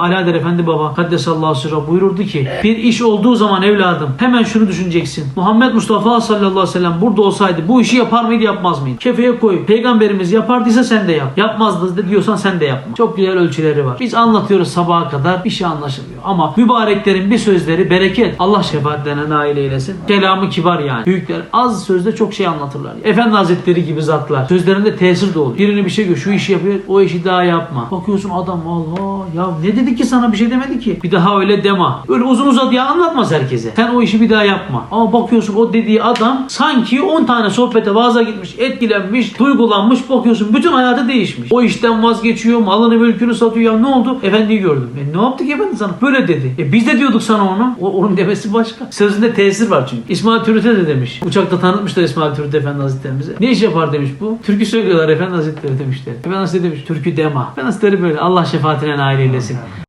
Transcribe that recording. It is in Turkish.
Alaeddin Efendi Baba Kaddesallahu sırra buyururdu ki bir iş olduğu zaman evladım hemen şunu düşüneceksin. Muhammed Mustafa sallallahu aleyhi ve sellem burada olsaydı bu işi yapar mıydı yapmaz mıydı? Kefeye koy. Peygamberimiz yapardıysa sen de yap. Yapmazdı diyorsan sen de yapma. Çok güzel ölçüleri var. Biz anlatıyoruz sabaha kadar bir şey anlaşılmıyor. Ama mübareklerin bir sözleri bereket. Allah şefaatlerine nail eylesin. Kelamı kibar yani. Büyükler az sözde çok şey anlatırlar. Efendi Hazretleri gibi zatlar. Sözlerinde tesir de olur. Birini bir şey gör. Şu işi yapıyor. O işi daha yapma. Bakıyorsun adam Allah ya ne dedi ki sana bir şey demedi ki. Bir daha öyle deme. Öyle uzun uzadıya anlatmaz herkese. Sen o işi bir daha yapma. Ama bakıyorsun o dediği adam sanki 10 tane sohbete vaaza gitmiş, etkilenmiş, duygulanmış. Bakıyorsun bütün hayatı değişmiş. O işten vazgeçiyor, malını mülkünü satıyor. Ya ne oldu? Efendiyi gördüm. E ne yaptık efendi sana? Böyle dedi. E biz de diyorduk sana onu. O, onun demesi başka. Sözünde tesir var çünkü. İsmail Türüt'e de demiş. Uçakta tanıtmışlar İsmail Türüt Efendi Hazretlerimize. Ne iş yapar demiş bu. Türkü söylüyorlar Efendi Hazretleri demişler. Efendi Hazretleri demiş. Türkü dema. Efendi Hazretleri böyle. Allah şefaatine nail eylesin.